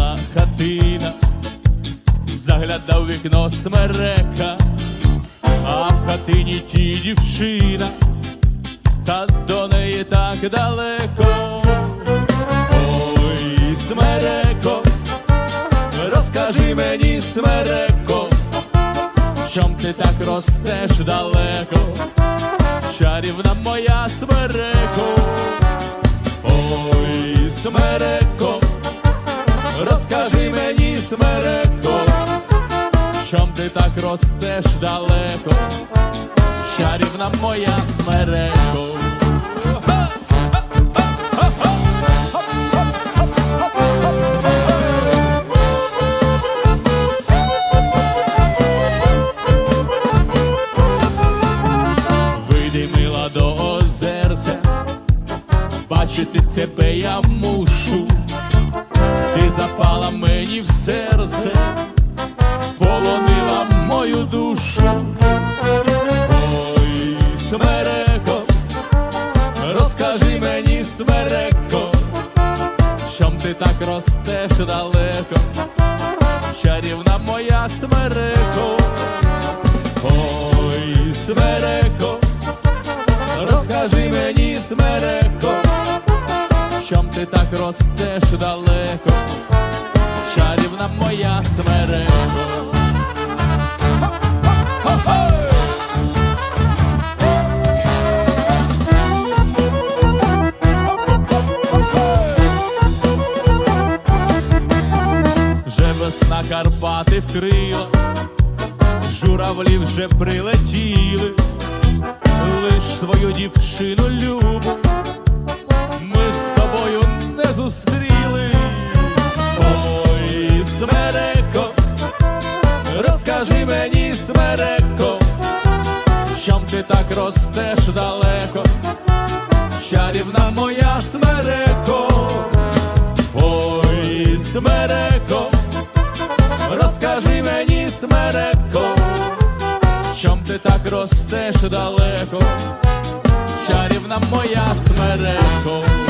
біла хатина, заглядав вікно смерека, а в хатині ті дівчина, та до неї так далеко. Ой, смереко, розкажи мені, смереко, чом ти так ростеш далеко, чарівна моя смереко, ой, смереко смереко, чом ти так ростеш далеко, чарівна моя смереко. Бачити тебе я мушу, запала мені в серце, полонила мою душу. Ой, смереко, розкажи мені, смереко, чом ти так ростеш далеко, чарівна моя смереко. Ой, смереко, розкажи мені, смереко, ти так ростеш далеко, чарівна моя смереко. Весна Карпати вкрила, журавлі вже прилетіли, лиш свою дівчину любу, мені, смереко, чом ти так ростеш далеко, чарівна моя смереко, ой, смереко. Розкажи мені, смереко, чом ти так ростеш далеко, чарівна моя смереко.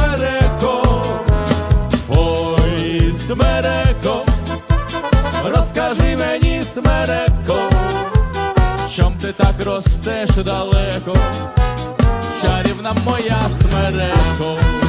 Смереко, чом ти так ростеш далеко, чарівна моя смереко.